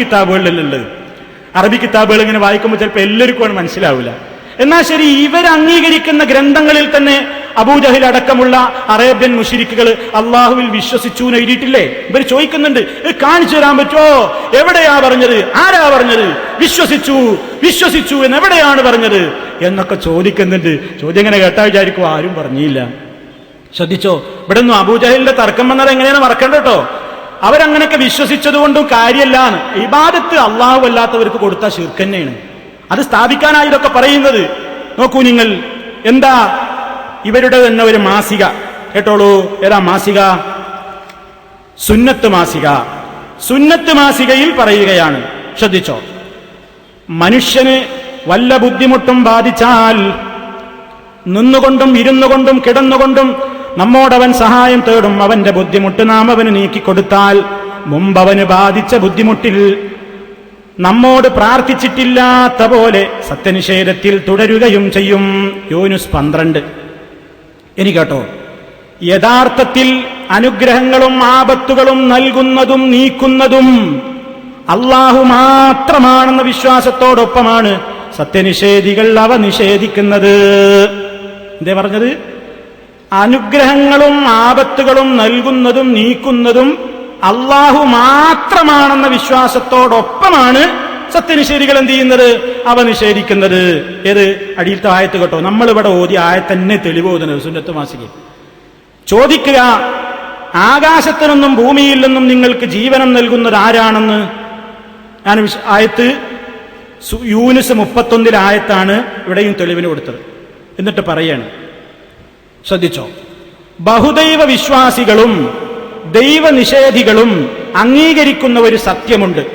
കിതാബുകളിലുള്ളത് അറബി കിതാബുകൾ ഇങ്ങനെ വായിക്കുമ്പോൾ ചിലപ്പോൾ എല്ലാവർക്കും മനസ്സിലാവില്ല എന്നാൽ ശരി ഇവർ അംഗീകരിക്കുന്ന ഗ്രന്ഥങ്ങളിൽ തന്നെ അബൂജഹിൽ അടക്കമുള്ള അറേബ്യൻ മുഷിരിക്കുകൾ അള്ളാഹുവിൽ വിശ്വസിച്ചു എഴുതിയിട്ടില്ലേ? ഇവർ ചോദിക്കുന്നുണ്ട് "ഇത് കാണിച്ചു തരാൻ പറ്റുമോ? എവിടെയാ പറഞ്ഞത്? ആരാ പറഞ്ഞത്? വിശ്വസിച്ചു വിശ്വസിച്ചു എന്ന് എവിടെയാണ് പറഞ്ഞത്? എന്നൊക്കെ ചോദിക്കുന്നുണ്ട്. ചോദ്യം ഇങ്ങനെ കേട്ടാ വിചാരിക്കും ആരും പറഞ്ഞില്ല. ശ്രദ്ധിച്ചോ? ഇവിടെ നിന്ന് അബൂജഹലിന്റെ തർക്കം വന്നത് എങ്ങനെയാണ് മറക്കണ്ട കേട്ടോ. അവരങ്ങനെയൊക്കെ വിശ്വസിച്ചതുകൊണ്ടും എന്ന് ഇബാദത്ത് അള്ളാഹു അല്ലാത്തവർക്ക് കൊടുത്ത ശിർക്ക് തന്നെയാണ്. അത് സ്ഥാപിക്കാനായി ഇതൊക്കെ പറയുന്നത്. നോക്കൂ നിങ്ങൾ എന്താ ഇവരുടെ തന്നെ ഒരു മാസിക. കേട്ടോളൂ ഏതാ മാസിക? സുന്നത്ത് മാസിക. സുന്നത്ത് മാസികയിൽ പറയുകയാണ് ശ്രദ്ധിച്ചോ? മനുഷ്യന് വല്ല ബുദ്ധിമുട്ടും ബാധിച്ചാൽ നിന്നുകൊണ്ടും ഇരുന്നുകൊണ്ടും കിടന്നുകൊണ്ടും നമ്മോടവൻ സഹായം തേടും അവന്റെ ബുദ്ധിമുട്ട് നാം അവന് നീക്കിക്കൊടുത്താൽ മുമ്പവന് ബാധിച്ച ബുദ്ധിമുട്ടിൽ നമ്മോട് പ്രാർത്ഥിച്ചിട്ടില്ലാത്ത പോലെ സത്യനിഷേധത്തിൽ തുടരുകയും ചെയ്യും. യോനുസ് പന്ത്രണ്ട്. ഇനി കേട്ടോ യഥാർത്ഥത്തിൽ അനുഗ്രഹങ്ങളും ആപത്തുകളും നൽകുന്നതും നീക്കുന്നതും അള്ളാഹു മാത്രമാണെന്ന വിശ്വാസത്തോടൊപ്പമാണ് സത്യനിഷേധികൾ അവ നിഷേധിക്കുന്നത്. എന്തേ പറഞ്ഞത്? അനുഗ്രഹങ്ങളും ആപത്തുകളും നൽകുന്നതും നീക്കുന്നതും അള്ളാഹു മാത്രമാണെന്ന വിശ്വാസത്തോടൊപ്പമാണ് സത്യനിഷേധികൾ എന്ത് ചെയ്യുന്നത്? അവ നിഷേധിക്കുന്നത്. ഏത്? അടിയിലത്തെ ആയത്ത് കേട്ടോ. നമ്മളിവിടെ ഓതി ആയത്തന്നെ തെളിവ് ഓതുന്നത് സുന്നത്ത് മാസിക ചോദിക്കുക ആകാശത്തിനൊന്നും ഭൂമിയിൽ നിന്നും നിങ്ങൾക്ക് ജീവനം നൽകുന്നത് ആരാണെന്ന്? ഞാൻ ആയത്ത് യൂനിസ് യൂനുസ് മുപ്പത്തൊന്നിൽ ആയത്താണ് ഇവിടെയും തെളിവിന് കൊടുത്തത്. എന്നിട്ട് പറയാണ്. ശ്രദ്ധിച്ചോ? ബഹുദൈവ വിശ്വാസികളും ദൈവനിഷേധികളും അംഗീകരിക്കുന്ന ഒരു സത്യമുണ്ട്.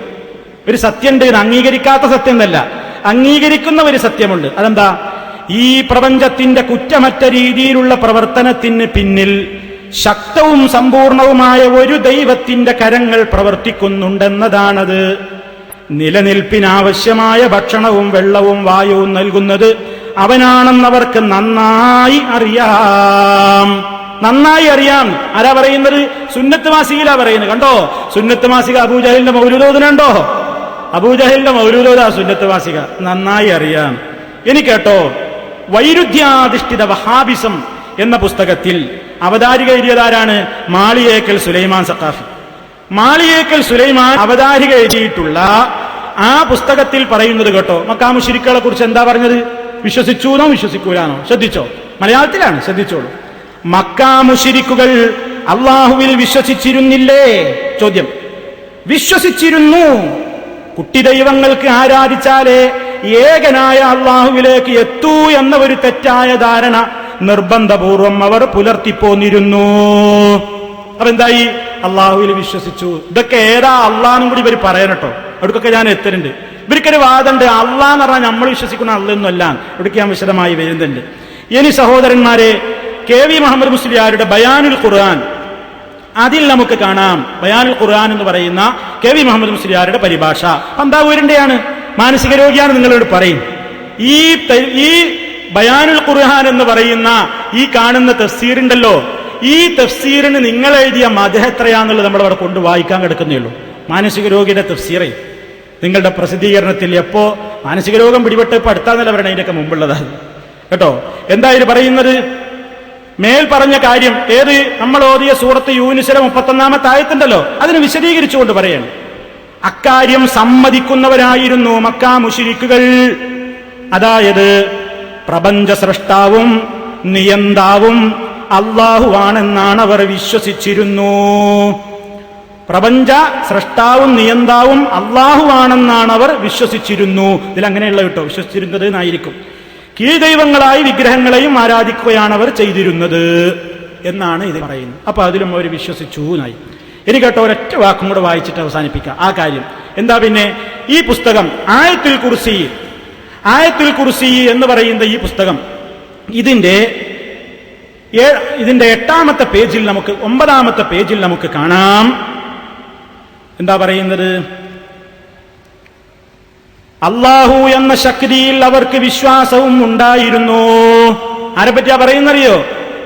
ഒരു സത്യമുണ്ട് അംഗീകരിക്കാത്ത സത്യം എന്നല്ല അംഗീകരിക്കുന്ന ഒരു സത്യമുണ്ട്. അതെന്താ? ഈ പ്രപഞ്ചത്തിന്റെ കുറ്റമറ്റ രീതിയിലുള്ള പ്രവർത്തനത്തിന് പിന്നിൽ ശക്തവും സമ്പൂർണവുമായ ഒരു ദൈവത്തിന്റെ കരങ്ങൾ പ്രവർത്തിക്കുന്നുണ്ടെന്നതാണത്. നിലനിൽപ്പിനാവശ്യമായ ഭക്ഷണവും വെള്ളവും വായുവും നൽകുന്നത് അവനാണെന്നവർക്ക് നന്നായി അറിയാം. നന്നായി അറിയാം. ആരാ പറയുന്നത്? സുന്നത്ത് മാസികയിലാ പറയുന്നത്. കണ്ടോ? സുന്നത്ത് മാസിക അബൂജഹലിന്റെ മൗരൂദോദനുണ്ടോ അബൂജഹലിന്റെ മൗരൂദോദ സുന്നത്ത് മാസിക നന്നായി അറിയാം. ഇനി കേട്ടോ. വൈരുദ്ധ്യാധിഷ്ഠിത വഹാബിസം എന്ന പുസ്തകത്തിൽ അവതാരിക എഴുതിയതാരാണ്? മാളിയേക്കൽ സുലൈമാൻ സഖാഫി. മാളിയേക്കൽ സുലൈമാൻ അവതാരിക എഴുതിയിട്ടുള്ള ആ പുസ്തകത്തിൽ പറയുന്നത് കേട്ടോ. മക്കാമുഷിരിക്കളെ കുറിച്ച് എന്താ പറഞ്ഞത്? വിശ്വസിച്ചൂനോ വിശ്വസിക്കൂലാണോ ശ്രദ്ധിച്ചോ? മലയാളത്തിലാണ് ശ്രദ്ധിച്ചോളൂ. മക്കാമുഷിരിക്കുകൾ അള്ളാഹുവിൽ വിശ്വസിച്ചിരുന്നില്ലേ? ചോദ്യം. വിശ്വസിച്ചിരുന്നു. കുട്ടി ദൈവങ്ങൾക്ക് ആരാധിച്ചാലേ ഏകനായ അള്ളാഹുവിലേക്ക് എത്തൂ എന്ന ഒരു തെറ്റായ ധാരണ നിർബന്ധപൂർവം അവർ പുലർത്തിപ്പോന്നിരുന്നു. അപ്പൊ എന്തായി അള്ളാഹുവിൽ വിശ്വസിച്ചു. ഇതൊക്കെ ഏതാ? അള്ളാഹും കൂടി ഇവർ പറയണട്ടോ. അവിടേക്കൊക്കെ ഞാൻ എത്തരുന്നുണ്ട് ഇവർക്കൊരു വാദമുണ്ട്. അള്ളാഹ് എന്ന് പറഞ്ഞാൽ നമ്മൾ വിശ്വസിക്കുന്ന അള്ളൊന്നുമല്ല ഇവിടേക്ക് ഞാൻ വിശദമായി വരുന്നുണ്ട്. ഇനി സഹോദരന്മാരെ കെ വി മുഹമ്മദ് മുസ്ലിയാരുടെ ബയാനുൽ ഖുർആൻ. അതിൽ നമുക്ക് കാണാം. ബയാനുൽ ഖുർആൻ എന്ന് പറയുന്ന കെ വി മുഹമ്മദ് മുസ്ലിയാരുടെ പരിഭാഷ. പന്താവൂരിന്റെയാണ് മാനസിക രോഗിയാണ് നിങ്ങളോട് പറയും. ഈ ഈ ബയാനുൽ ഖുർആൻ എന്ന് പറയുന്ന ഈ കാണുന്ന തഫ്സീറുണ്ടല്ലോ. ഈ തഫ്സീറിന് നിങ്ങൾ എഴുതിയ മതം എത്രയാന്നുള്ളത് നമ്മൾ അവിടെ കൊണ്ട് വായിക്കാൻ കിടക്കുന്നേ ഉള്ളൂ. മാനസിക രോഗിയുടെ തഫ്സീറെ. നിങ്ങളുടെ പ്രസിദ്ധീകരണത്തിൽ എപ്പോ മാനസിക രോഗം പിടിപെട്ട് ഇപ്പൊ അടുത്താന്നല്ല പറയണേ മുമ്പുള്ളതാണ്. കേട്ടോ? എന്താ ഇത് പറയുന്നത്? മേൽ പറഞ്ഞ കാര്യം ഏത് നമ്മൾ ഓതിയ സൂറത്ത് യൂനിസിലെ മുപ്പത്തൊന്നാമത്തെ ആയത്തുണ്ടല്ലോ? അതിന് വിശദീകരിച്ചുകൊണ്ട് പറയാണ്. അക്കാര്യം സമ്മതിക്കുന്നവരായിരുന്നു മക്കാ മുഷിരിക്കുകൾ. അതായത് പ്രപഞ്ച സൃഷ്ടാവും നിയന്താവും അള്ളാഹുവാണെന്നാണ് അവർ വിശ്വസിച്ചിരുന്നു. പ്രപഞ്ച സൃഷ്ടാവും നിയന്താവും അള്ളാഹുവാണെന്നാണ് അവർ വിശ്വസിച്ചിരുന്നു. ഇതിൽ അങ്ങനെയുള്ള കേട്ടോ വിശ്വസിച്ചിരുന്നത് എന്നായിരിക്കും കീഴ്ദൈവങ്ങളായി വിഗ്രഹങ്ങളെയും ആരാധിക്കുകയാണ് അവർ ചെയ്തിരുന്നത് എന്നാണ് ഇത് പറയുന്നത്. അപ്പൊ അതിലും അവർ വിശ്വസിച്ചു എന്നായി. ഇനി കേട്ടോ ഒരൊറ്റ വാക്കും കൂടെ വായിച്ചിട്ട് അവസാനിപ്പിക്കാം. ആ കാര്യം. എന്താ പിന്നെ? ഈ പുസ്തകം ആയത്തിൽ കുറിസി ആയത്തിൽ കുറിസി എന്ന് പറയുന്ന ഈ പുസ്തകം ഇതിന്റെ ഇതിന്റെ എട്ടാമത്തെ പേജിൽ നമുക്ക് ഒമ്പതാമത്തെ പേജിൽ നമുക്ക് കാണാം. എന്താ പറയുന്നത്? അള്ളാഹു എന്ന ശക്തിയിൽ അവർക്ക് വിശ്വാസവും ഉണ്ടായിരുന്നു. ആരെ പറ്റിയാ പറയുന്നറിയോ?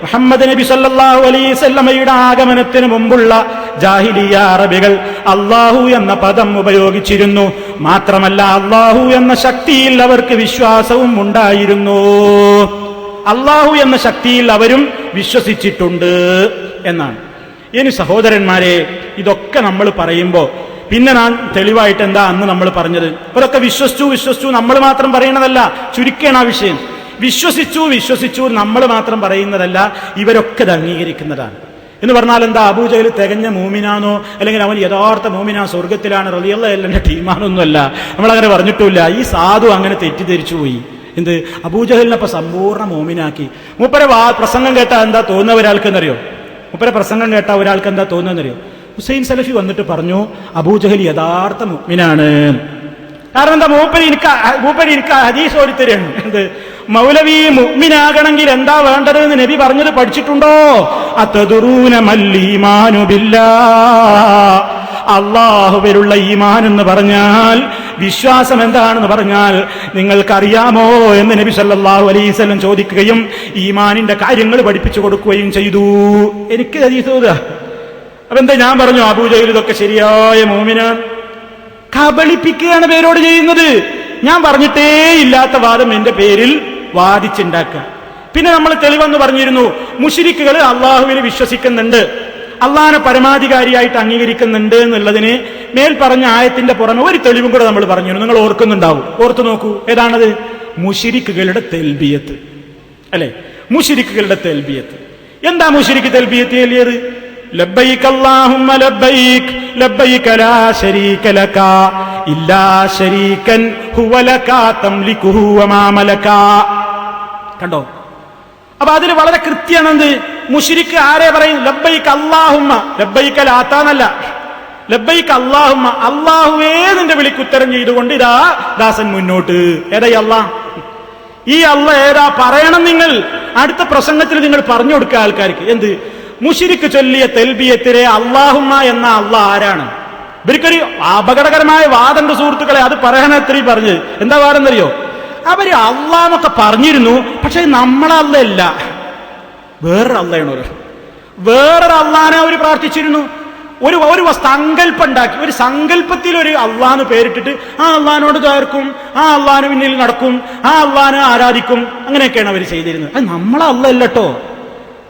മുഹമ്മദ് നബി സല്ലാഹു അലൈഹി സ്വല്ലമയുടെ ആഗമനത്തിന് മുമ്പുള്ള ജാഹിലിയ അറബികൾ അള്ളാഹു എന്ന പദം ഉപയോഗിച്ചിരുന്നു. മാത്രമല്ല അള്ളാഹു എന്ന ശക്തിയിൽ അവർക്ക് വിശ്വാസവും ഉണ്ടായിരുന്നു. അള്ളാഹു എന്ന ശക്തിയിൽ അവരും വിശ്വസിച്ചിട്ടുണ്ട് എന്നാണ്. ഇനി സഹോദരന്മാരെ ഇതൊക്കെ നമ്മൾ പറയുമ്പോൾ പിന്നെ ഞാൻ തെളിവായിട്ട് എന്താ അന്ന് നമ്മൾ പറഞ്ഞത്? ഇവരൊക്കെ വിശ്വസിച്ചു വിശ്വസിച്ചു നമ്മൾ മാത്രം പറയണതല്ല ചുരുക്കേണ ആ വിഷയം. വിശ്വസിച്ചു വിശ്വസിച്ചു നമ്മൾ മാത്രം പറയുന്നതല്ല ഇവരൊക്കെ ഇത് അംഗീകരിക്കുന്നതാണ്. എന്ന് പറഞ്ഞാൽ എന്താ അബൂജയിൽ തികഞ്ഞ മൂമിനാണോ? അല്ലെങ്കിൽ അവൻ യഥാർത്ഥ മൂമിനാ സ്വർഗത്തിലാണ് റലിയല്ല എന്നെ ടീമാണൊന്നുമല്ല നമ്മളങ്ങനെ പറഞ്ഞിട്ടില്ല ഈ സാധു അങ്ങനെ തെറ്റിദ്ധരിച്ചു പോയി. എന്ത്? അബൂജഹലിനെ അബൂജഹലിനപ്പൊ സമ്പൂർണ മോമിനാക്കി. മൂപ്പരെ വാ പ്രസംഗം കേട്ടാ എന്താ എന്നറിയോ മൂപ്പരെ പ്രസംഗം കേട്ട ഒരാൾക്ക് എന്താ തോന്നുന്നറിയോ ഹുസൈൻ സലഫി വന്നിട്ട് പറഞ്ഞു അബൂജഹൽ യഥാർത്ഥ മുഅ്മിനാണ്. കാരണം എന്താ മൂപ്പരി മൂപ്പരി എനിക്ക് ഹദീസ് ഓടിത്തരാണ് എന്ത്? മൗലവി മുഅ്മിനാകണമെങ്കിൽ എന്താ വേണ്ടത് എന്ന് നബി പറഞ്ഞത് പഠിച്ചിട്ടുണ്ടോ? അത്തദുറൂന മല്ലീമാനുബില്ല അള്ളാഹുവിലുള്ള ഈമാൻ എന്ന് പറഞ്ഞാൽ വിശ്വാസം എന്താണെന്ന് പറഞ്ഞാൽ നിങ്ങൾക്കറിയാമോ എന്ന് നബി സല്ലാഹു അലൈസ്വല്ലം ചോദിക്കുകയും ഈമാനിന്റെ കാര്യങ്ങൾ പഠിപ്പിച്ചു കൊടുക്കുകയും ചെയ്തു. എനിക്ക് ഹദീസ് അപ്പൊ എന്താ ഞാൻ പറഞ്ഞു? അബൂജയിൽ ഇതൊക്കെ ശരിയായ മോമിന്. കബളിപ്പിക്കുകയാണ് പേരോട് ചെയ്യുന്നത്. ഞാൻ പറഞ്ഞിട്ടേ ഇല്ലാത്ത വാദം എന്റെ പേരിൽ വാദിച്ചുണ്ടാക്കുക. പിന്നെ നമ്മൾ തെളിവെന്ന് പറഞ്ഞിരുന്നു മുഷിരിക്കുകൾ അള്ളാഹുവിൽ വിശ്വസിക്കുന്നുണ്ട് അള്ളാഹാനെ പരമാധികാരിയായിട്ട് അംഗീകരിക്കുന്നുണ്ട് എന്നുള്ളതിന് മേൽ പറഞ്ഞ ആയത്തിന്റെ പുറമെ ഒരു തെളിവും കൂടെ നമ്മൾ പറഞ്ഞു നിങ്ങൾ ഓർക്കുന്നുണ്ടാവും. ഓർത്തു നോക്കൂ. ഏതാണത്? മുഷിരിക്കുകളുടെ തെൽബിയത്ത്. അല്ലെ? മുഷിരിക്കുകളുടെ തെൽബിയത്ത്. എന്താ മുഷിരിക്ക് തെൽബിയത്ത് ലബ്ബൈക് അല്ലാഹുമ്മ ലബ്ബൈക് ലബ്ബൈക ലാ ലക ഇല്ലാ ശരീകൻ ഹുവ ലക വമാ മലക. കണ്ടോ? അപ്പൊ അതിൽ വളരെ കൃത്യമാണ് എന്ത് മുഷിരിക്ക് ആരെ പറയും? ലബ്ബൈക്ക് അല്ലാഹുമ്മ. ലാത്താന്നല്ല ലബ്ബൈക്ക് അള്ളാഹുമ്മ അള്ളാഹുവേ നിന്റെ വിളിക്കുത്തരം ചെയ്തുകൊണ്ട് ഇതാ ദാസൻ മുന്നോട്ട്. എടൈ അള്ളാഹ് ഈ അള്ള ഏതാ? പറയണം നിങ്ങൾ. അടുത്ത പ്രസംഗത്തിൽ നിങ്ങൾ പറഞ്ഞു കൊടുക്കുക ആൾക്കാർക്ക്. എന്ത്? മുഷിരിക്ക് ചൊല്ലിയ തെൽബിയത്തിലെ അള്ളാഹുമ്മ എന്ന അള്ളാഹ് ആരാണ്? ഇവർക്കൊരു അപകടകരമായ വാദന്റെ സുഹൃത്തുക്കളെ അത് പറയണ എത്രയും പറഞ്ഞ് എന്താ വാദം അറിയോ അവർ അള്ളാന്നൊക്കെ പറഞ്ഞിരുന്നു പക്ഷെ നമ്മളല്ല വേറൊരു അള്ളയാണ് വേറൊരു അള്ളാനെ അവർ പ്രാർത്ഥിച്ചിരുന്നു. ഒരു ഒരു സങ്കല്പം ഉണ്ടാക്കി ഒരു സങ്കല്പത്തിൽ ഒരു അള്ളാന്ന് പേരിട്ടിട്ട് ആ അള്ളഹാനോട് ചേർക്കും ആ അള്ളഹാന് പിന്നിൽ നടക്കും ആ അള്ളഹാനെ ആരാധിക്കും. അങ്ങനെയൊക്കെയാണ് അവർ ചെയ്തിരുന്നത്. അത് നമ്മളെ അല്ലല്ലോ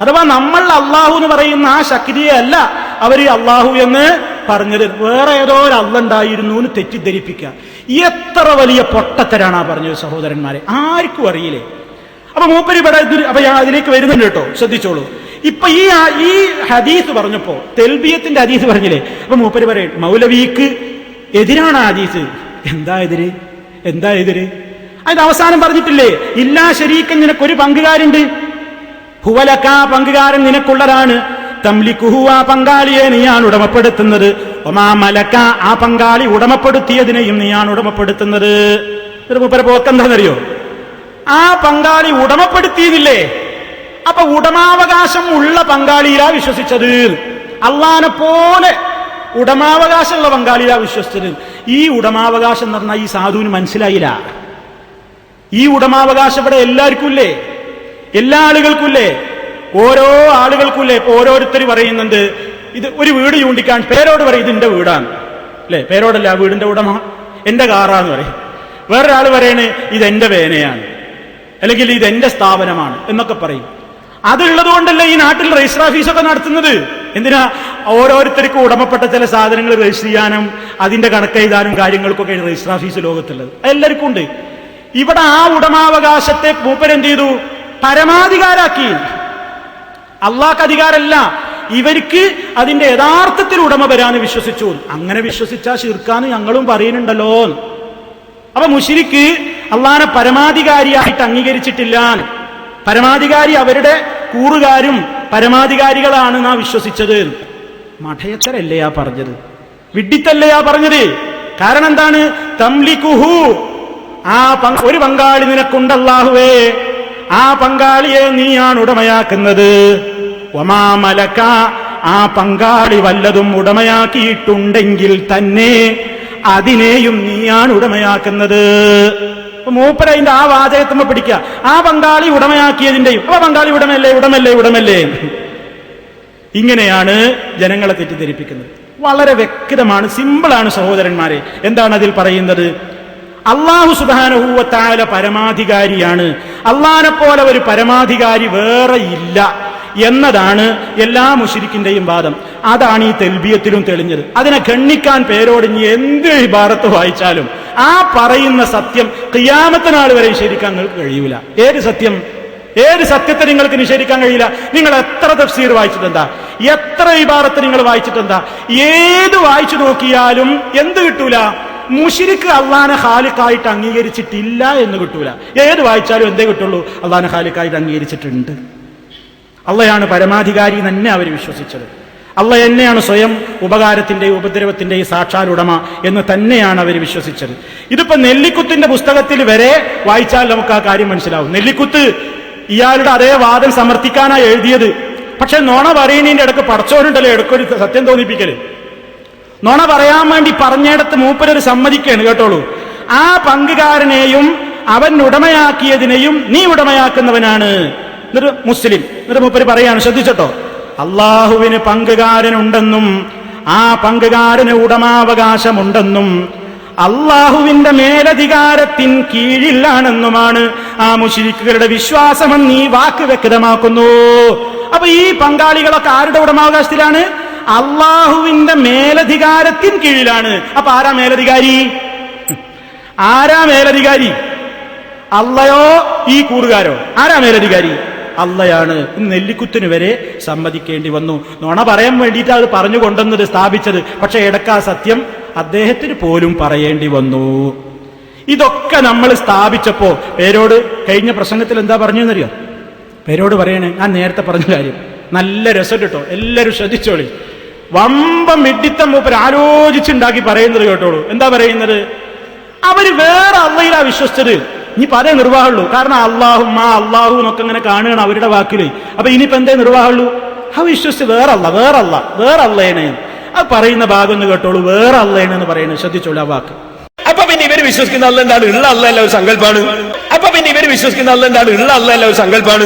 അഥവാ നമ്മൾ അള്ളാഹു എന്ന് പറയുന്ന ആ ശക്തിയെ അല്ല അവർ അള്ളാഹു എന്ന് പറഞ്ഞത്. വേറെ ഏതോ ഒരു അല്ലുണ്ടായിരുന്നു എന്ന് തെറ്റിദ്ധരിപ്പിക്കുക. എത്ര വലിയ പൊട്ടത്തരാണ് ആ പറഞ്ഞത് സഹോദരന്മാരെ. ആർക്കും അറിയില്ലേ? അപ്പൊ മൂപ്പരി ഇവിടെ ഇതിൽ- അപ്പൊ അതിലേക്ക് വരുന്നുണ്ട് കേട്ടോ ശ്രദ്ധിച്ചോളൂ. ഇപ്പൊ ഈ ഈ ഹദീസ് പറഞ്ഞപ്പോ തെൽബിയത്തിന്റെ ഹദീസ് പറഞ്ഞില്ലേ? അപ്പൊ മൂപ്പര് പറയും മൗലവിക്ക് എതിരാണ് ഹദീസ്. എന്താ എതിര്? എന്താ എതിര്? അത് അവസാനം പറഞ്ഞിട്ടില്ലേ ഇല്ലാ ശരീക്കൻ നിനക്കൊരു പങ്കുകാരുണ്ട്. ഹുവലക്ക പങ്കുകാരൻ നിനക്കുള്ളതാണ്. തംലിക്കുഹു ആ പങ്കാളിയെ നീയാണ് ഉടമപ്പെടുത്തുന്നത്. ഒമാ മലക്ക ആ പങ്കാളി ഉടമപ്പെടുത്തിയതിനെയും നീയാണ് ഉടമപ്പെടുത്തുന്നത്. ഒരു മൂപ്പര പോക്കെന്താണെന്നറിയോ? ആ പങ്കാളി ഉടമപ്പെടുത്തിയതില്ലേ? അപ്പൊ ഉടമാവകാശം ഉള്ള പങ്കാളിയിലാ വിശ്വസിച്ചത്. അള്ളാനെ പോലെ ഉടമാവകാശമുള്ള പങ്കാളിയിലാ വിശ്വസിച്ചത്. ഈ ഉടമാവകാശം എന്ന് പറഞ്ഞാൽ ഈ സാധുവിന് മനസ്സിലായില്ല. ഈ ഉടമാവകാശം ഇവിടെ എല്ലാവർക്കും ഇല്ലേ എല്ലാ ആളുകൾക്കും ഇല്ലേ ഓരോ ആളുകൾക്കും ഇല്ലേ ഇപ്പൊ ഓരോരുത്തർ പറയുന്നുണ്ട് ഇത് ഒരു വീട് ചൂണ്ടിക്കാൻ പേരോട് പറയും ഇതിന്റെ വീടാണ്. അല്ലെ? പേരോടല്ല ആ വീടിന്റെ ഉടമ എന്റെ കാറാന്ന് പറയും. വേറൊരാൾ പറയണേ ഇത് എന്റെ വേനയാണ്. അല്ലെങ്കിൽ ഇത് എന്റെ സ്ഥാപനമാണ് എന്നൊക്കെ പറയും. അതുള്ളത് കൊണ്ടല്ലേ ഈ നാട്ടിൽ രജിസ്റ്റർ ഓഫീസൊക്കെ നടത്തുന്നത്? എന്തിനാ ഓരോരുത്തർക്കും ഉടമപ്പെട്ട ചില സാധനങ്ങൾ രജിസ്റ്റർ ചെയ്യാനും അതിന്റെ കണക്കെഴുതാനും കാര്യങ്ങൾക്കൊക്കെ രജിസ്റ്റർ ഓഫീസ് ലോകത്തുള്ളത്? എല്ലാവർക്കും ഉണ്ട്. ഇവിടെ ആ ഉടമാവകാശത്തെ മൂപ്പരെന്ത് ചെയ്തു? പരമാധികാരാക്കി. അള്ളാഹ് അധികാരമല്ല. ഇവർക്ക് അതിന്റെ യഥാർത്ഥത്തിൽ ഉടമ വരാന്ന് വിശ്വസിച്ചു. അങ്ങനെ വിശ്വസിച്ചാൽ ശിർക്കാന്ന് ഞങ്ങളും പറയുന്നുണ്ടല്ലോ. അപ്പൊ മുഷിരിക്ക് അള്ളാഹനെ പരമാധികാരിയായിട്ട് അംഗീകരിച്ചിട്ടില്ല. പരമാധികാരി അവരുടെ കൂറുകാരും പരമാധികാരികളാണ് നാ വിശ്വസിച്ചത്. മഠയത്തരല്ലയാ പറഞ്ഞത്. വിഡ്ഢിത്തല്ലയാ പറഞ്ഞത്. കാരണം എന്താണ്? തംലിക്കുഹു ആ ഒരു പങ്കാളി നിനക്കുണ്ടല്ലാഹുവേ. ആ പങ്കാളിയെ നീയാണ് ഉടമയാക്കുന്നത്. ഒമാമലക്ക ആ പങ്കാളി വല്ലതും ഉടമയാക്കിയിട്ടുണ്ടെങ്കിൽ തന്നെ അതിനെയും നീയാണ് ഉടമയാക്കുന്നത്. മൂപ്പര അതിന്റെ ആ വാചകത്തുമ്പോ പിടിക്കുക. ആ പങ്കാളി ഉടമയാക്കിയതിന്റെയും ആ പങ്കാളി ഉടമല്ലേ ഉടമല്ലേ ഉടമല്ലേ ഇങ്ങനെയാണ് ജനങ്ങളെ തെറ്റിദ്ധരിപ്പിക്കുന്നത്. വളരെ വ്യക്തമാണ് സിമ്പിളാണ് സഹോദരന്മാരെ. എന്താണ് അതിൽ പറയുന്നത്? അള്ളാഹു സുബാനഹൂവത്തായ പരമാധികാരിയാണ്. അള്ളഹാനെ പോലെ ഒരു പരമാധികാരി വേറെ ഇല്ല. എന്നതാണ് എല്ലാ മുഷിരിക്കിന്റെയും വാദം. അതാണ് ഈ തെൽബിയത്തിലും തെളിഞ്ഞത്. അതിനെ ഖണ്ണിക്കാൻ പേരോടിഞ്ഞ് എന്ത് ഭാരത്ത് വായിച്ചാലും ആ പറയുന്ന സത്യം ക്രിയാമത്തനാൾ വരെ നിഷേധിക്കാൻ നിങ്ങൾക്ക് കഴിയൂല. ഏത് സത്യം? ഏത് സത്യത്തെ നിങ്ങൾക്ക് നിഷേധിക്കാൻ കഴിയില്ല? നിങ്ങൾ എത്ര തഫ്സീർ വായിച്ചിട്ടെന്താ? എത്ര വിഭാഗത്ത് നിങ്ങൾ വായിച്ചിട്ടെന്താ? ഏത് വായിച്ചു നോക്കിയാലും എന്ത് കിട്ടൂല? മുഷിരിക്ക് അള്ളാനെ ഹാലിക്കായിട്ട് അംഗീകരിച്ചിട്ടില്ല എന്ന് കിട്ടൂല. ഏത് വായിച്ചാലും എന്തേ കിട്ടുള്ളൂ? അള്ളാനെ ഹാലിക്കായിട്ട് അംഗീകരിച്ചിട്ടുണ്ട്. അള്ളയാണ് പരമാധികാരി തന്നെ അവർ വിശ്വസിച്ചത്. അള്ള എന്നെയാണ് സ്വയം ഉപകാരത്തിന്റെയും ഉപദ്രവത്തിന്റെയും സാക്ഷാൽ ഉടമ എന്ന് തന്നെയാണ് അവർ വിശ്വസിച്ചത്. ഇതിപ്പോ നെല്ലിക്കുത്തിന്റെ പുസ്തകത്തിൽ വരെ വായിച്ചാൽ നമുക്ക് ആ കാര്യം മനസ്സിലാവും. നെല്ലിക്കുത്ത് ഇയാളുടെ അതേ വാദം സമർത്ഥിക്കാനായി എഴുതിയത്. പക്ഷെ നോണ പറയുന്നതിന്റെ ഇടയ്ക്ക് പടച്ചോരുണ്ടല്ലോ ഇടക്കൊരു സത്യം തോന്നിപ്പിക്കൽ. നോണ പറയാൻ വേണ്ടി പറഞ്ഞിടത്ത് മൂപ്പരൊരു സമ്മതിക്കാണ് കേട്ടോളൂ. ആ പങ്കുകാരനെയും അവൻ ഉടമയാക്കിയതിനെയും നീ ഉടമയാക്കുന്നവനാണ്. എന്നിട്ട് മുസ്ലിം. എന്നിട്ട് മൂപ്പര് പറയാണ് ശ്രദ്ധിച്ചട്ടോ? അള്ളാഹുവിന് പങ്കുകാരനുണ്ടെന്നും ആ പങ്കുകാരന് ഉടമാവകാശമുണ്ടെന്നും അള്ളാഹുവിന്റെ മേലധികാരത്തിൻ കീഴിലാണെന്നുമാണ് ആ മുഷിരിക്കുകളുടെ വിശ്വാസമെന്ന് നീ വാക്ക് വ്യക്തമാക്കുന്നു. അപ്പൊ ഈ പങ്കാളികളൊക്കെ ആരുടെ ഉടമാവകാശത്തിലാണ്? അള്ളാഹുവിന്റെ മേലധികാരത്തിൻ കീഴിലാണ്. അപ്പൊ ആരാ മേലധികാരി? ആരാ മേലധികാരി? അള്ളയോ ഈ കൂറുകാരോ? ആരാ മേലധികാരി? അള്ളയാണ്. നെല്ലിക്കുത്തിന് വരെ സമ്മതിക്കേണ്ടി വന്നു. നുണ പറയാൻ വേണ്ടിയിട്ട് അത് പറഞ്ഞു കൊണ്ടുവന്നത് സ്ഥാപിച്ചത്. പക്ഷെ ഇടക്കാ സത്യം അദ്ദേഹത്തിന് പോലും പറയേണ്ടി വന്നു. ഇതൊക്കെ നമ്മൾ സ്ഥാപിച്ചപ്പോ പേരോട് കഴിഞ്ഞ പ്രസംഗത്തിൽ എന്താ പറഞ്ഞെന്നറിയോ? പേരോട് പറയണേ ഞാൻ നേരത്തെ പറഞ്ഞ കാര്യം. നല്ല രസം കേട്ടോ എല്ലാവരും ശ്രദ്ധിച്ചോളി. വമ്പ മിഡിത്തം മൂപ്പർ ആലോചിച്ചുണ്ടാക്കി പറയുന്നത് കേട്ടോളൂ. എന്താ പറയുന്നത്? അവർ വേറെ അള്ളയിലാ വിശ്വസിച്ചത്. ഇനിയിപ്പോ അതേ നിർവാഹമുള്ളൂ. കാരണം അള്ളാഹു ആ അള്ളാഹു എന്നൊക്കെ ഇങ്ങനെ കാണുകയാണ് അവരുടെ വാക്കിൽ. അപ്പൊ ഇനിയിപ്പോ എന്തേ നിർവാഹമുള്ളൂ? ആ വിശ്വസിച്ച് വേറല്ല വേറല്ല വേറല്ലേനെ അത് പറയുന്ന ഭാഗം ഒന്ന് കേട്ടോളൂ വേറെ അല്ലേണെന്ന് പറയുന്നത്. ശ്രദ്ധിച്ചോളൂ ആ വാക്ക്. അപ്പൊ പിന്നെ ഇവർ വിശ്വസിക്കുന്ന അല്ല എന്താണ്? ഉള്ള അല്ല ഒരു സങ്കല്പാണ്. അപ്പൊ പിന്നെ ഇവർ വിശ്വസിക്കുന്ന അല്ല എന്താണ്? ഉള്ള അല്ല ഒരു സങ്കല്പാണ്.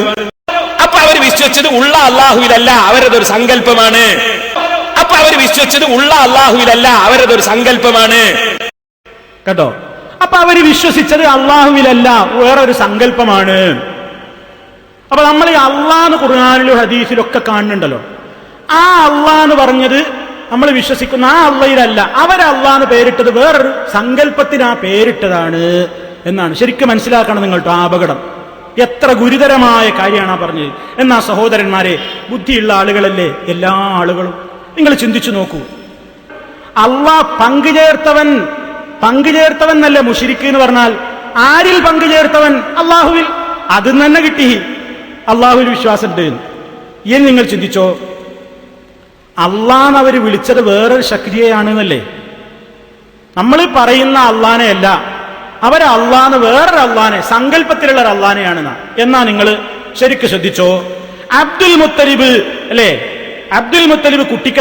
അപ്പൊ അവർ വിശ്വസിച്ചത് ഉള്ള അള്ളാഹുവിലല്ല അവരതൊരു സങ്കല്പമാണ്. അപ്പൊ അവർ വിശ്വസിച്ചത് ഉള്ള അള്ളാഹുവിലല്ല അവരതൊരു സങ്കല്പമാണ്. കേട്ടോ? അപ്പൊ അവർ വിശ്വസിച്ചത് അള്ളാഹുവിലല്ല വേറൊരു സങ്കല്പമാണ്. അപ്പൊ നമ്മൾ ഈ അള്ളാന്ന് ഖുർആാനിലും ഹദീസിലും ഒക്കെ കാണുന്നുണ്ടല്ലോ. ആ അള്ളാന്ന് പറഞ്ഞത് നമ്മൾ വിശ്വസിക്കുന്ന ആ അള്ളയിലല്ല അവരല്ലാന്ന് പേരിട്ടത് വേറൊരു സങ്കല്പത്തിന് ആ പേരിട്ടതാണ് എന്നാണ്. ശരിക്കും മനസ്സിലാക്കണം നിങ്ങൾ ആ അപകടം. എത്ര ഗുരുതരമായ കാര്യമാണ് ആ പറഞ്ഞത്. എന്നാ സഹോദരന്മാരെ ബുദ്ധിയുള്ള ആളുകളല്ലേ എല്ലാ ആളുകളും? നിങ്ങൾ ചിന്തിച്ചു നോക്കൂ. അള്ളാഹ് പങ്കുചേർത്തവൻ പങ്കുചേർത്തവൻ നല്ല മുഷിരിക്ക് എന്ന് പറഞ്ഞാൽ ആരിൽ പങ്കുചേർത്തവൻ അള്ളാഹുവിൽ. അത് തന്നെ കിട്ടി. അള്ളാഹുവിൽ വിശ്വാസമുണ്ട്. എന്ന് നിങ്ങൾ ചിന്തിച്ചോ അള്ളാന്ന് അവർ വിളിച്ചത് വേറൊരു ശക്തിയെയാണ് എന്നല്ലേ? നമ്മൾ പറയുന്ന അള്ളാനെ അല്ല അവർ അള്ളാന്ന് വേറൊരു അള്ളാനെ സങ്കല്പത്തിലുള്ള ഒരു അള്ളാനെയാണെന്ന എന്നാ നിങ്ങൾ ശരിക്കും ശ്രദ്ധിച്ചോ? അബ്ദുൽ മുത്തലിബ് അല്ലേ? അബ്ദുൽ മുത്തലിബ് കുട്ടിക്ക്